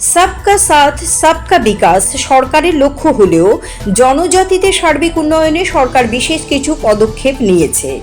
সবকা সাথ, সবকা বিকাশ সরকারের লক্ষ্য হলেও জনজাতিদের সার্বিক উন্নয়নে সরকার বিশেষ কিছু পদক্ষেপ নিয়েছে।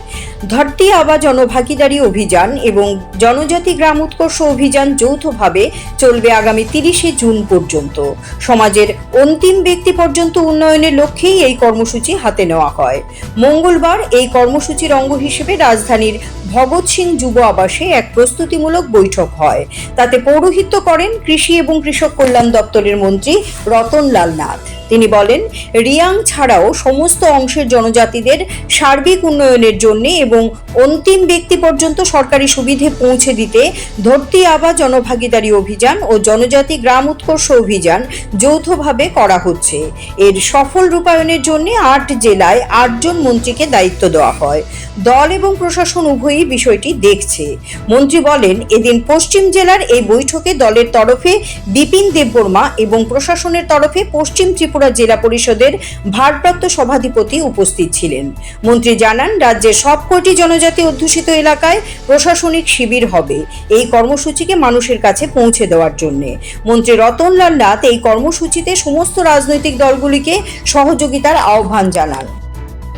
ধরতি আবা জনভাগিদারি অভিযান এবং জনজাতি গ্রাম উৎকর্ষ অভিযান যৌথভাবে চলবে আগামী তিরিশে জুন পর্যন্ত। সমাজের অন্তিম ব্যক্তি পর্যন্ত উন্নয়নের লক্ষ্যেই এই কর্মসূচি হাতে নেওয়া হয়। মঙ্গলবার এই কর্মসূচির অঙ্গ হিসেবে রাজধানীর ভগৎ সিং যুব আবাসে এক প্রস্তুতিমূলক বৈঠক হয়। তাতে পৌরোহিত্য করেন কৃষি এবং কৃষক কল্যাণ দপ্তরের মন্ত্রী রতনলাল নাথ। তিনি বলেন, রিয়াং ছাড়াও সমস্ত অংশের জনজাতিদের সার্বিক উন্নয়নের জন্য এবং অন্তিম ব্যক্তি পর্যন্ত সরকারি সুবিধে পৌঁছে দিতে ধরতি আবা জনভাগিদারি অভিযান ও জনজাতি গ্রাম উৎকর্ষ অভিযান যৌথভাবে করা হচ্ছে। এর সফল রূপায়ণের জন্য আট জেলায় আটজন মন্ত্রীকে দায়িত্ব দেওয়া হয়। দল এবং প্রশাসন উভয়ই বিষয়টি দেখছে। মন্ত্রী বলেন, এদিন পশ্চিম জেলার এই বৈঠকে দলের তরফে বিপিন দেববর্মা এবং প্রশাসনের তরফে পশ্চিম ত্রিপুরা জেলা পরিষদের ভারপ্রাপ্ত সভাধিপতি উপস্থিত ছিলেন। মন্ত্রী জানান, রাজ্যের সবকটি জনজাতি অধ্যুষিত এলাকায় প্রশাসনিক শিবির হবে এই কর্মসূচিকে মানুষের কাছে পৌঁছে দেওয়ার জন্য। মন্ত্রী রতনলাল নাথ এই কর্মসূচিতে সমস্ত রাজনৈতিক দলগুলিকে সহযোগিতার আহ্বান জানান।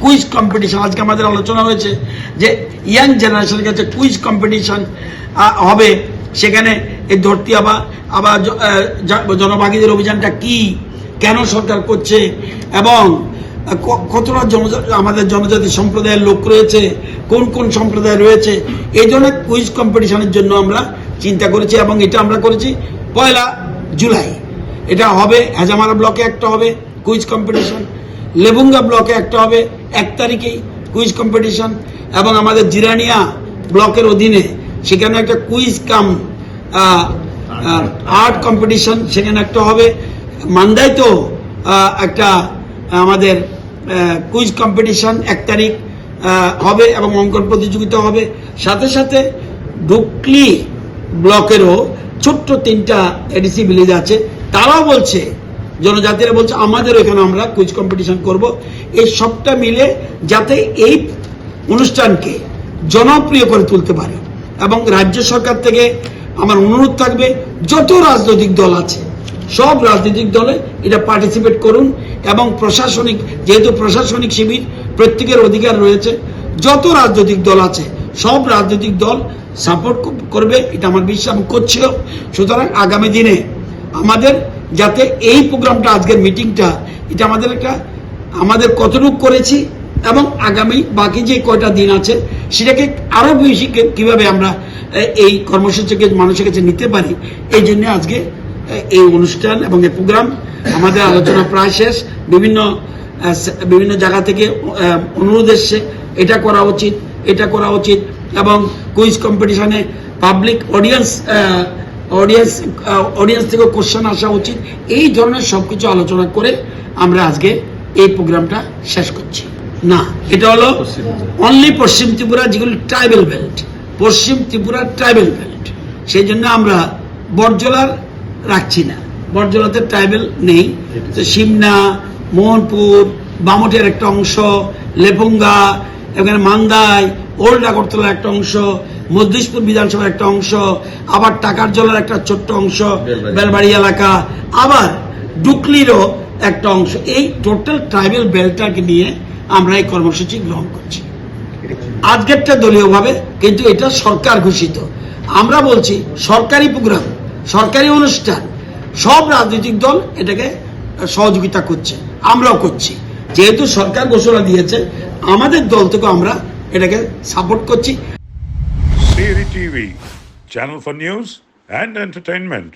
কুইজ কম্পিটিশন আজকে আমাদের আলোচনা হয়েছে যে ইয়াং জেনারেশনের কাছে কুইজ কম্পিটিশন হবে, সেখানে এই ধরতি আবার আবার জনভাগীদের অভিযানটা কি? কেন সরকার করছে এবং কতটা জনজাতি আমাদের জনজাতি সম্প্রদায়ের লোক রয়েছে, কোন কোন সম্প্রদায় রয়েছে, এই ধরনের কুইজ কম্পিটিশনের জন্য আমরা চিন্তা করেছি এবং এটা আমরা করেছি পয়লা জুলাই। এটা হবে হাজামারা ব্লকে একটা হবে কুইজ কম্পিটিশন লেবুঙ্গা ব্লকে একটা হবে এক তারিখেই কুইজ কম্পিটিশন এবং আমাদের জিরানিয়া ব্লকের অধীনে সেখানে একটা কুইজ কাম আর্ট কম্পিটিশন সেখানে একটা হবে। মান্দাইতেও তো একটা, আমাদের কুইজ কম্পিটিশন এক তারিখ হবে এবং অঙ্কন প্রতিযোগিতা হবে। সাথে সাথে ডুকলি ব্লকেরও ছোট্ট তিনটা এডিসি ভিলেজ আছে। তারাও বলছে, জনজাতিরা বলছে আমাদের এখানে আমরা কুইজ কম্পিটিশন করব। এই সবটা মিলে যাতে এই অনুষ্ঠানকে জনপ্রিয় করে তুলতে পারে এবং রাজ্য সরকার থেকে আমার অনুরোধ থাকবে, যত রাজনৈতিক দল আছে সব রাজনৈতিক দলে এটা পার্টিসিপেট করুন এবং প্রশাসনিক, যেহেতু প্রশাসনিক শিবির, প্রত্যেকের অধিকার রয়েছে। যত রাজনৈতিক দল আছে, সব রাজনৈতিক দল সাপোর্ট করবে, এটা আমার বিশ্বাস করছিল। সুতরাং আগামী দিনে আমাদের যাতে এই প্রোগ্রামটা, আজকের মিটিংটা এটা আমাদের একটা, আমাদের কতটুকু করেছি এবং আগামী বাকি যে কয়টা দিন আছে, সেটাকে আরও বেশি কীভাবে আমরা এই কর্মসূচিকে মানুষের কাছে নিতে পারি, এই জন্য আজকে এই অনুষ্ঠান এবং এই প্রোগ্রাম আমাদের আলোচনা প্রায় শেষ। বিভিন্ন বিভিন্ন জায়গা থেকে অনুরোধ এসছে, এটা করা উচিত, এটা করা উচিত এবং কুইজ কম্পিটিশনে পাবলিক অডিয়েন্স অডিয়েন্স অডিয়েন্স থেকে কোশ্চেন আসা উচিত। এই ধরনের সবকিছু আলোচনা করে আমরা আজকে এই প্রোগ্রামটা শেষ করছি। না, এটা হলো অনলি পশ্চিম ত্রিপুরা, যেগুলো ট্রাইবেল বেল্ট পশ্চিম ত্রিপুরা ট্রাইবেল বেল্ট সেই জন্য আমরা বরজলার রাখছি না। বরজলাতে ট্রাইবেল নেই। তো সিমনা মোহনপুর বামটের একটা অংশ লেপুঙ্গা এখানে মান্দাই ওল্ড আগরতলার একটা অংশ মধ্যিশপুর বিধানসভার একটা অংশ আবার টাকার জলের একটা ছোট্ট অংশ বেলবাড়ি। বেলবাড়ি এলাকা আবার ডুকলিরও একটা অংশ। এই টোটাল ট্রাইবেল বেল্টটাকে নিয়ে আমরা এই কর্মসূচি গ্রহণ করছি। আজকেরটা দলীয়ভাবে কিন্তু এটা সরকার ঘোষিত। আমরা বলছি সরকারি প্রোগ্রাম। সরকারি অনুষ্ঠান। সব রাজনৈতিক দল এটাকে সহযোগিতা করছে। আমরাও করছি। যেহেতু সরকার ঘোষণা দিয়েছে, আমাদের দল থেকে আমরা এটাকে সাপোর্ট করছি। TV channel for news and entertainment.